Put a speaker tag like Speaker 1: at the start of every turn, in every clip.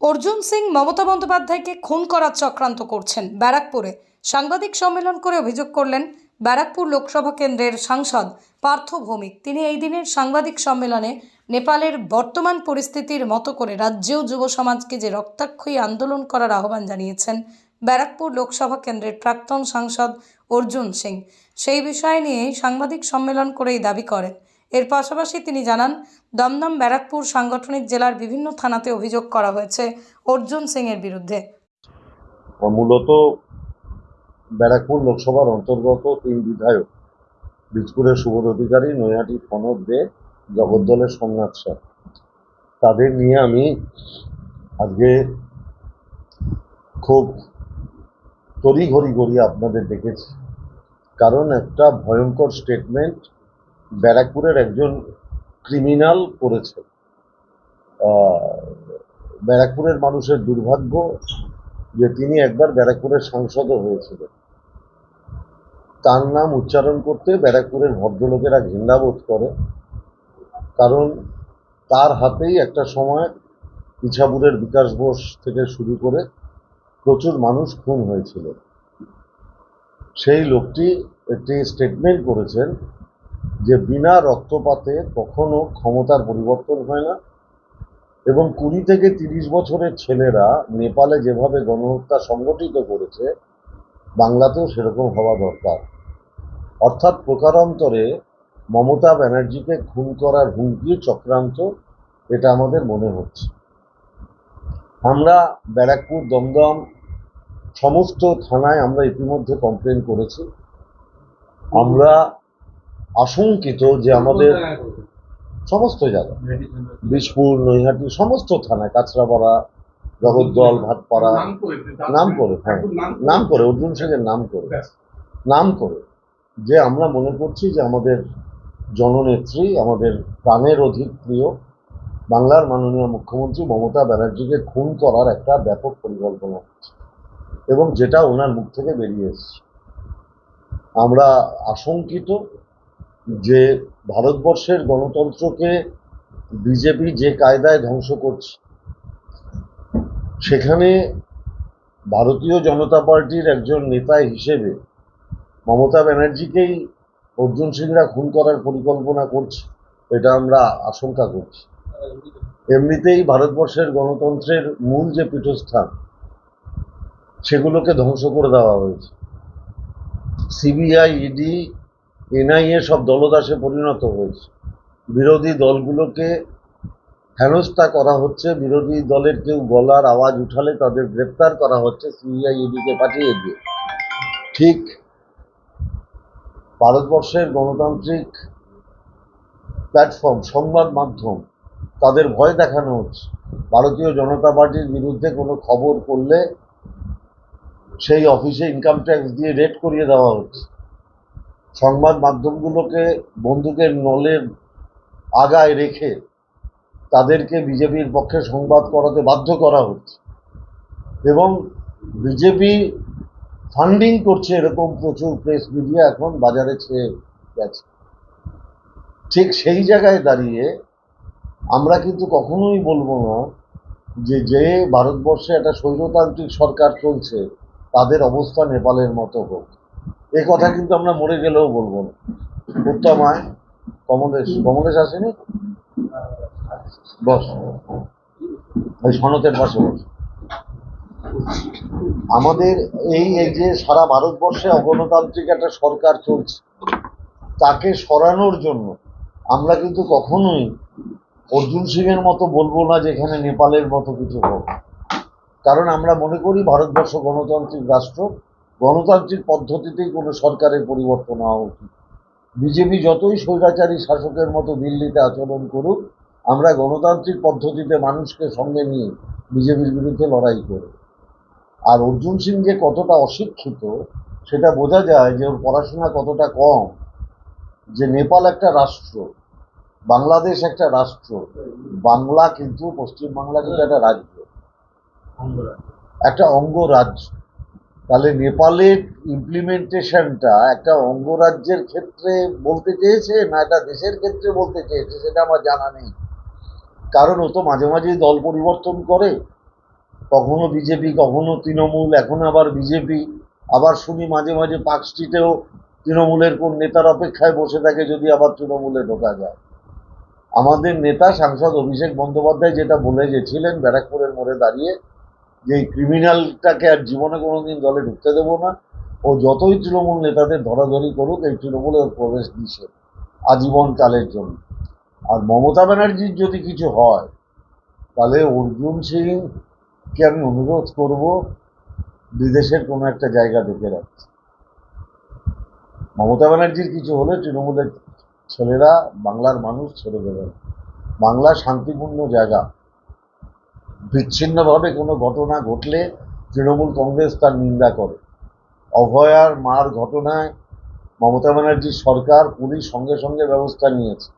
Speaker 1: অর্জুন সিং মমতা বন্দ্যোপাধ্যায়কে খুন করার চক্রান্ত করছেন ব্যারাকপুরে। সাংবাদিক সম্মেলন করে অভিযোগ করলেন, ব্যারাকপুর লোকসভা কেন্দ্রের সাংসদ পার্থ ভৌমিক। তিনি এই দিনের সাংবাদিক সম্মেলনে নেপালের বর্তমান পরিস্থিতির মতো করে রাজ্যেও যুব সমাজকে যে রক্তাক্ষয়ী আন্দোলন করার আহ্বান জানিয়েছেন ব্যারাকপুর লোকসভা কেন্দ্রের প্রাক্তন সাংসদ অর্জুন সিং। সেই বিষয় নিয়ে সাংবাদিক সম্মেলন করেই দাবি করেন। এর পাশাপাশি তিনি জানান, দমদম ব্যারাকপুর সাংগঠনিক জেলার বিভিন্ন থানাতে অভিযোগ করা হয়েছে অর্জুন সিং এর বিরুদ্ধে
Speaker 2: মূলত ব্যারাকপুর লোকসভার অন্তর্গত তিন বিধায়ক, বীজপুরের সুবোধ অধিকারী, নৈহাটি ফনদ দে, জগদ্দলের সোমনাথ শাহ তাদের নিয়ে আমি আজকে খুব তড়িঘড়ি গড়িয়ে আপনাদের দেখেছি কারণ একটা ভয়ঙ্কর স্টেটমেন্ট ব্যারাকপুরের একজন ক্রিমিনাল করেছে। ব্যারাকপুরের মানুষের দুর্ভাগ্য যে তিনি একবার ব্যারাকপুরের সাংসদও হয়েছিলেন। তার নাম উচ্চারণ করতে ব্যারাকপুরের ভদ্রলোকেরা ঘৃণাবোধ করে, কারণ তার হাতেই একটা সময় ইছাপুরের বিকাশ বোস থেকে শুরু করে প্রচুর মানুষ খুন হয়েছিল। সেই লোকটি একটি স্টেটমেন্ট করেছেন যে বিনা রক্তপাতে কখনো ক্ষমতার পরিবর্তন হয় না। এবং কুড়ি থেকে তিরিশ বছরের ছেলেরা নেপালে যেভাবে গণহত্যা সংগঠিত করেছে, বাংলাতেও সেরকম হওয়া দরকার। অর্থাৎ প্রকারান্তরে মমতা ব্যানার্জিকে খুন করার হুমকি, চক্রান্ত, এটা আমাদের মনে হচ্ছে। আমরা ব্যারাকপুর দমদম সমস্ত থানায় আমরা ইতিমধ্যে কমপ্লেন করেছি। আমরা আশঙ্কিত যে আমাদের সমস্ত জায়গায় বিষপুর নৈহাটি, সমস্ত থানায় কাছড়াপাড়া জগদ্দল, ভাটপাড়া
Speaker 3: নাম করে
Speaker 2: হ্যাঁ নাম করে অর্জুন সিংয়ের নাম করে নাম করে যে আমরা মনে করছি যে আমাদের জননেত্রী, আমাদের প্রাণের অধিক প্রিয়, বাংলার মাননীয় মুখ্যমন্ত্রী মমতা ব্যানার্জিকে খুন করার একটা ব্যাপক পরিকল্পনা হচ্ছে এবং যেটা ওনার মুখ থেকে বেরিয়ে এসছে। আমরা আশঙ্কিত যে ভারতবর্ষের গণতন্ত্রকে বিজেপি যে কায়দায় ধ্বংস করছে, সেখানে ভারতীয় জনতা পার্টির একজন নেতা হিসেবে মমতা ব্যানার্জিকেই অর্জুন সিংরা খুন করার পরিকল্পনা করছে, এটা আমরা আশঙ্কা করছি। এমনিতেই ভারতবর্ষের গণতন্ত্রের মূল যে পীঠস্থান, সেগুলোকে ধ্বংস করে দেওয়া হয়েছে। সিবিআই, ইডি এনআইএ সব দলদাসে পরিণত হয়েছে। বিরোধী দলগুলোকে হেনস্থা করা হচ্ছে, বিরোধী দলের কেউ গলার আওয়াজ উঠালে তাদের গ্রেপ্তার করা হচ্ছে, সিবিআই ইডিকে পাঠিয়ে দিয়ে। ঠিক ভারতবর্ষের গণতান্ত্রিক প্ল্যাটফর্ম, সংবাদ মাধ্যম, তাদের ভয় দেখানো হচ্ছে। ভারতীয় জনতা পার্টির বিরুদ্ধে কোনো খবর করলে সেই অফিসে ইনকাম ট্যাক্স দিয়ে রেড করিয়ে দেওয়া হচ্ছে। সংবাদ মাধ্যমগুলোকে বন্দুকের নলের আগায় রেখে তাদেরকে বিজেপির পক্ষে সংবাদ করাতে বাধ্য করা হচ্ছে। এবং বিজেপি ফান্ডিং করছে এরকম প্রচুর প্রেস মিডিয়া এখন বাজারে ছেয়ে গেছে। ঠিক সেই জায়গায় দাঁড়িয়ে আমরা কিন্তু কখনোই বলব না যে যে ভারতবর্ষে একটা স্বৈরতান্ত্রিক সরকার চলছে, তাদের অবস্থা নেপালের মতো হোক। এ কথা কিন্তু আমরা মরে গেলেও বলব না। উত্তমায় কমলেশ কমলেশ আসেনি? বস। ওই সনতের পাশে বস। আমাদের এই এই যে সারা ভারতবর্ষে অগণতান্ত্রিক একটা সরকার চলছে, তাকে সরানোর জন্য আমরা কিন্তু কখনোই অর্জুন সিংয়ের মতো বলব না যে এখানে নেপালের মতো কিছু হোক। কারণ আমরা মনে করি ভারতবর্ষ গণতান্ত্রিক রাষ্ট্র গণতান্ত্রিক পদ্ধতিতেই কোনো সরকারের পরিবর্তন হওয়া উচিত। বিজেপি যতই স্বৈরাচারী শাসকের মতো দিল্লিতে আচরণ করুক, আমরা গণতান্ত্রিক পদ্ধতিতে মানুষকে সঙ্গে নিয়ে বিজেপির বিরুদ্ধে লড়াই করব। আর অর্জুন সিং যে কতটা অশিক্ষিত, সেটা বোঝা যায় যে ওর পড়াশোনা কতটা কম। যে নেপাল একটা রাষ্ট্র, বাংলাদেশ একটা রাষ্ট্র, বাংলা কিন্তু পশ্চিমবাংলা কিন্তু একটা রাজ্য। একটা অঙ্গরাজ্য। তাহলে নেপালের ইমপ্লিমেন্টেশনটা একটা অঙ্গরাজ্যের ক্ষেত্রে বলতে চেয়েছে না এটা দেশের ক্ষেত্রে বলতে চেয়েছে, সেটা আমার জানা নেই। কারণ ও তো মাঝে মাঝেই দল পরিবর্তন করে। কখনো বিজেপি, কখনো তৃণমূল, এখন আবার বিজেপি। আবার শুনি মাঝে মাঝে পার্ক স্ট্রিটেও তৃণমূলের কোন নেতার অপেক্ষায় বসে থাকে যদি আবার তৃণমূলে ঢোকা যায়। আমাদের নেতা সাংসদ অভিষেক বন্দ্যোপাধ্যায় যেটা বলে গেছিলেন ব্যারাকপুরের মোড়ে দাঁড়িয়ে যে এই ক্রিমিনালটাকে আর জীবনে কোনোদিন দলে ঢুকতে দেবো না। ও যতই তৃণমূল নেতাদের ধরাধরি করুক, এই তৃণমূলে ওর প্রবেশ দিছে আজীবন কালের জন্য। আর মমতা ব্যানার্জির যদি কিছু হয়, তাহলে অর্জুন সিংকে আমি অনুরোধ করব, বিদেশের কোনো একটা জায়গা দেখে রাখতে। মমতা ব্যানার্জির কিছু হলে তৃণমূলের ছেলেরা, বাংলার মানুষ ছেড়ে দেবে। বাংলা শান্তিপূর্ণ জায়গা বিচ্ছিন্নভাবে কোনো ঘটনা ঘটলে তৃণমূল কংগ্রেস তার নিন্দা করে। অভয়ার মার ঘটনায় মমতা ব্যানার্জির সরকার, পুলিশ সঙ্গে সঙ্গে ব্যবস্থা নিয়েছে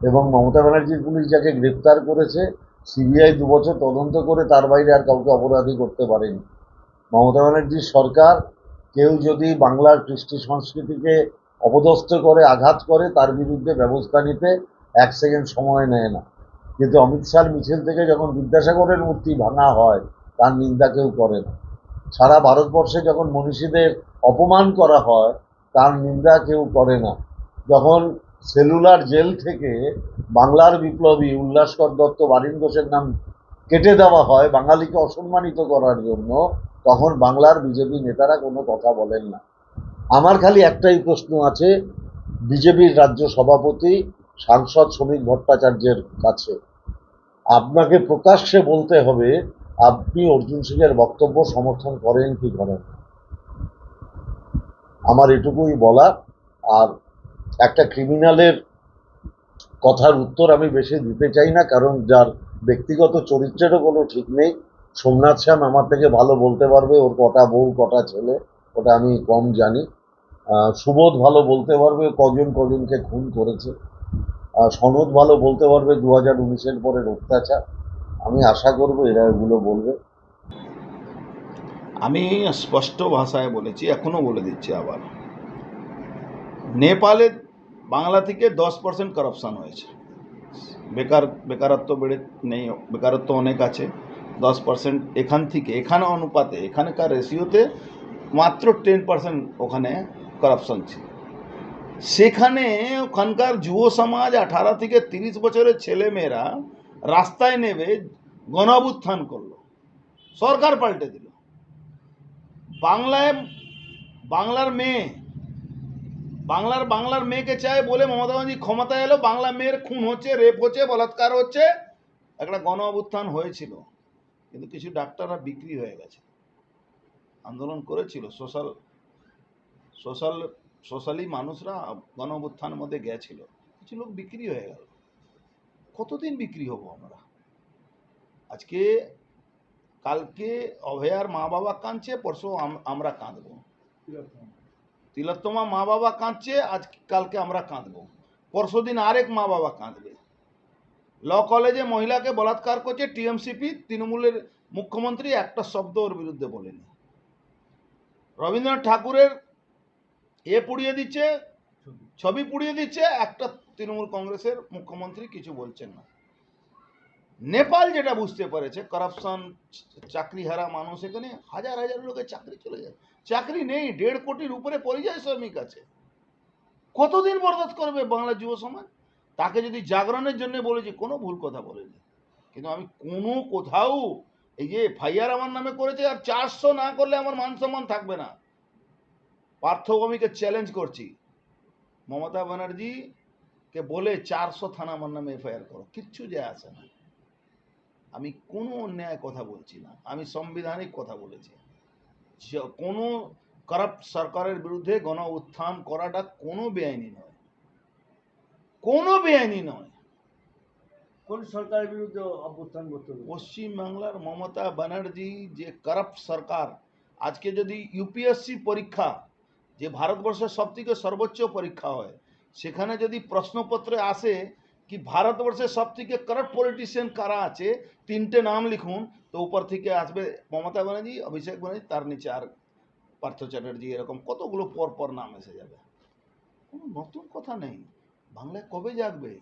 Speaker 2: এবং মমতা ব্যানার্জির পুলিশ যাকে গ্রেপ্তার করেছে, সিবিআই দুবছর তদন্ত করে তার বাইরে আর কাউকে অপরাধী করতে পারেনি। মমতা ব্যানার্জির সরকার কেউ যদি বাংলার কৃষ্টি সংস্কৃতিকে অপদস্থ করে, আঘাত করে, তার বিরুদ্ধে ব্যবস্থা নিতে এক সেকেন্ড সময় নেয় না। কিন্তু অমিত শাহর মিছিল থেকে যখন বিদ্যাসাগরের মূর্তি ভাঙা হয়, তার নিন্দা কেউ করে না। সারা ভারতবর্ষে যখন মনীষীদের অপমান করা হয়, তার নিন্দা কেউ করে না। যখন সেলুলার জেল থেকে বাংলার বিপ্লবী উল্লাসকর দত্ত বারিন ঘোষের নাম কেটে দেওয়া হয়, বাঙালিকে অসম্মানিত করার জন্য, তখন বাংলার বিজেপি নেতারা কোনো কথা বলেন না। আমার খালি একটাই প্রশ্ন আছে, বিজেপির রাজ্য সভাপতি সাংসদ শ্রমিক ভট্টাচার্যের কাছে। আপনাকে প্রকাশ্যে বলতে হবে, আপনি অর্জুন সিংয়ের বক্তব্য সমর্থন করেন কি করেন আমার এটুকুই বলা আর একটা ক্রিমিনালের কথার উত্তর আমি বেশি দিতে চাই না, কারণ যার ব্যক্তিগত চরিত্রেরও কোনো ঠিক নেই। সোমনাথ শ্যাম আমার থেকে ভালো বলতে পারবে, ওর কটা বউ, কটা ছেলে, ওটা আমি কম জানি। সুবোধ ভালো বলতে পারবে, কজন কজনকে খুন করেছে। সনদ ভালো বলতে পারবে দু হাজার উনিশের পরের অত্যাচার। আমি আশা করব এরা এগুলো বলবে।
Speaker 3: আমি স্পষ্ট ভাষায় বলেছি এখনও বলে দিচ্ছি আবার। নেপালে বাংলা থেকে দশ পার্সেন্ট করাপশান হয়েছে। বেকার, বেকারত্ব বেড়ে নেই, বেকারত্ব অনেক আছে। দশ পার্সেন্ট এখান থেকে, এখানে অনুপাতে, এখানকার রেশিওতে মাত্র টেন পার্সেন্ট ওখানে করাপশান ছিল। সেখানে ওখানকার যুব সমাজ আঠারো থেকে তিরিশ বছরের ছেলে মেয়েরা রাস্তায় নেবে গণাবুত্থান করল। সরকার পাল্টে দিল। বাংলায় বাংলার মেয়ে, বাংলার বাংলার মেয়েকে চায় বলে মমতা ব্যানার্জি ক্ষমতায় এলো, বাংলা মেয়ের খুন হচ্ছে, রেপ হচ্ছে, বলাৎকার হচ্ছে। একটা গণ অভ্যুত্থান হয়েছিল, কিন্তু কিছু ডাক্তাররা বিক্রি হয়ে গেছে। আন্দোলন করেছিল। সোশ্যাল সোশ্যাল সোশ্যালি মানুষরা গণ অভ্যুত্থানের মধ্যে গেছিল। কিছু লোক বিক্রি হয়ে গেল। কতদিন বিক্রি হব আমরা? আজকে, কালকে অভয়ার মা বাবা কাঁদছে, পরশু আমরা কাঁদবো। তিলোত্তমা মা বাবা কাঁদছে, আজ কালকে আমরা কাঁদবো। পরশু দিন আরেক মা বাবা কাঁদবে। ল কলেজে মহিলাকে বলাৎকার করছে টিএমসিপি, তৃণমূলের মুখ্যমন্ত্রী একটা শব্দ ওর বিরুদ্ধে বলেনি। রবীন্দ্রনাথ ঠাকুরের এ পুড়িয়ে দিচ্ছে, ছবি পুড়িয়ে দিচ্ছে, একটা তৃণমূল কংগ্রেসের মুখ্যমন্ত্রী কিছু বলছেন না। নেপাল যেটা বুঝতে পেরেছে করাপশন চাকরিহারা মানুষ এখানে হাজার হাজার লোকের চাকরি চলে যায়। চাকরি নেই, দেড় কোটির উপরে পরিযায়ী শ্রমিক আছে। কতদিন বরদাস্ত করবে বাংলা যুব সমাজ? তাকে যদি জাগরণের জন্য বলেছি কোনো ভুল কথা বলেনি। কিন্তু আমি কোনো কোথাও এই যে ফাইয়ার আমার নামে করেছে, আর চারশো না করলে আমার মান সম্মান থাকবে না। পার্থভূমিকে চ্যালেঞ্জ করছি। মমতা ব্যানার্জিকে বলে চারশো থানা আমার নামে এফআইআর করো। কিচ্ছু যায় আসে না। আমি কোনো অন্যায় কথা বলছি না। আমি সাংবিধানিক কথা বলেছি। কোনো কারাপ্ট সরকারের বিরুদ্ধে গণ উত্থান করাটা কোনো বেআইনি নয়। কোনো বেআইনি নয়।
Speaker 4: কোন সরকারের বিরুদ্ধে অভ্যুত্থান করতে হবে?
Speaker 3: পশ্চিমবাংলার মমতা ব্যানার্জি যে কারাপ্ট সরকার আজকে যদি ইউপিএসসি পরীক্ষা যে ভারতবর্ষের সব থেকে সর্বোচ্চ পরীক্ষা হয়, সেখানে যদি প্রশ্নপত্রে আসে কি ভারতবর্ষের সব থেকে কারাপ্ট পলিটিশিয়ান কারা আছে, তিনটে নাম লিখুন, তো উপর থেকে আসবে মমতা ব্যানার্জি, অভিষেক ব্যানার্জি, তার নিচে আর পার্থ চ্যাটার্জি, এরকম কতগুলো পর পর নাম এসে যাবে। কোনো নতুন কথা নেই। বাংলায় কবে জাগবে?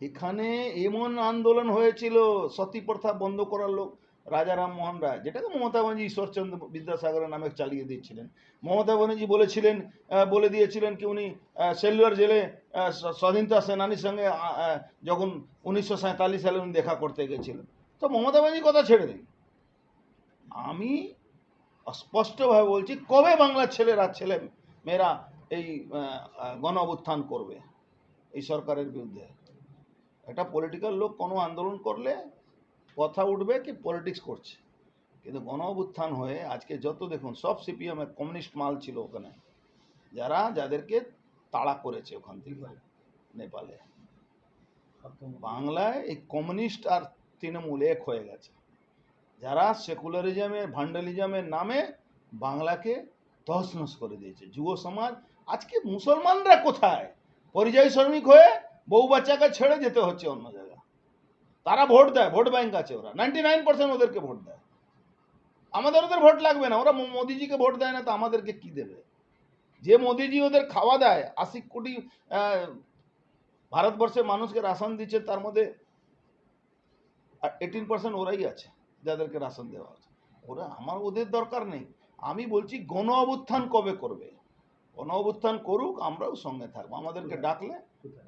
Speaker 3: এখানে এমন আন্দোলন হয়েছিল, সতী প্রথা বন্ধ করার লোক রাজা রামমোহন রায় যেটাকে মমতা ব্যানার্জি ঈশ্বরচন্দ্র বিদ্যাসাগরের নামে চালিয়ে দিয়েছিলেন। মমতা ব্যানার্জি বলেছিলেন বলে দিয়েছিলেন কি উনি আহ, সেলুলার জেলে স্বাধীনতা সেনানির সঙ্গে যখন উনিশশো সালে উনি দেখা করতে গেছিলেন। তো মমতা ব্যানার্জি কথা ছেড়ে দিন। আমি স্পষ্টভাবে বলছি কবে বাংলার ছেলেরা ছেলে মেয়েরা এই গণ অভ্যুত্থান করবে এই সরকারের বিরুদ্ধে? একটা পলিটিক্যাল লোক কোনো আন্দোলন করলে কথা উঠবে কি পলিটিক্স করছে। কিন্তু গণ অভ্যুত্থান হয়ে আজকে যত দেখুন সব সিপিএমের কমিউনিস্ট মাল ছিল ওখানে। যারা যাদেরকে তাড়া করেছে ওখান থেকে নেপালে। বাংলায় এই কমিউনিস্ট আর তৃণমূল এক হয়ে গেছে। যারা সেকুলারিজমের ভান্ডালিজমের নামে বাংলাকে তহসনস করে দিয়েছে। যুব সমাজ আজকে মুসলমানরা কোথায়? পরিযায়ী শ্রমিক হয়ে বউ বাচ্চাকে ছেড়ে যেতে হচ্ছে অন্য জায়গায়। তারা ভোট দেয় ভোট ব্যাংক আছে ওরা। নাইনটি নাইন পার্সেন্ট ওদেরকে ভোট দেয়। আমাদের ওদের ভোট লাগবে না। ওরা মোদিজিকে ভোট দেয় না তো আমাদেরকে কি দেবে? যে মোদিজি ওদের খাওয়া দেয় আশি কোটি আহ, ভারতবর্ষের মানুষকে রাশন দিচ্ছে তার মধ্যে এইটিন পার্সেন্ট ওরাই আছে যাদেরকে রাশন দেওয়া আছে ওরা আমার ওদের দরকার নেই। আমি বলছি গণ অভ্যুত্থান কবে করবে? গণ অভ্যুত্থান করুক আমরাও সঙ্গে থাকব। আমাদেরকে ডাকলে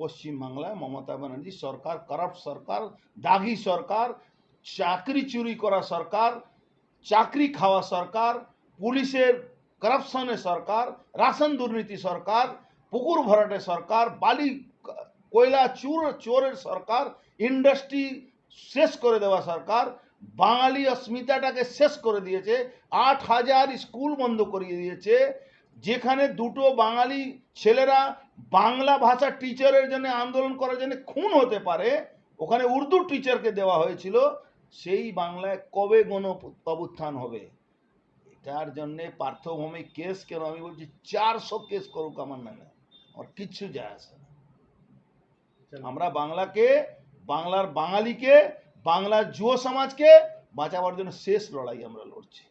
Speaker 3: পশ্চিমবাংলায় মমতা ব্যানার্জি সরকার কারাপ্ট সরকার, দাগি সরকার, চাকরি চুরি করা সরকার, চাকরি খাওয়া সরকার, পুলিশের করাপশনের সরকার রাশন দুর্নীতি সরকার, পুকুর ভরাটে সরকার, বালি, কয়লা, চুর, চোরের সরকার ইন্ডাস্ট্রি শেষ করে দেওয়া সরকার, বাঙালি অস্মিতাটাকে শেষ করে দিয়েছে, আট হাজার স্কুল বন্ধ করিয়ে দিয়েছে, যেখানে দুটো বাঙালি ছেলেরা বাংলা ভাষা টিচারের জন্য আন্দোলন করার জন্য খুন হতে পারে ওখানে উর্দু টিচারকে দেওয়া হয়েছিল সেই বাংলায় কবে গণ অভ্যুত্থান হবে? এটার জন্যে পার্থভৌমিক কেস কেন? আমি বলছি চারশো কেস করুক আমার নামে আমার কিচ্ছু যায় আসে না। আমরা বাংলাকে বাংলার বাঙালিকে বাংলার যুব সমাজকে বাঁচাবার জন্য শেষ লড়াই আমরা লড়ছি।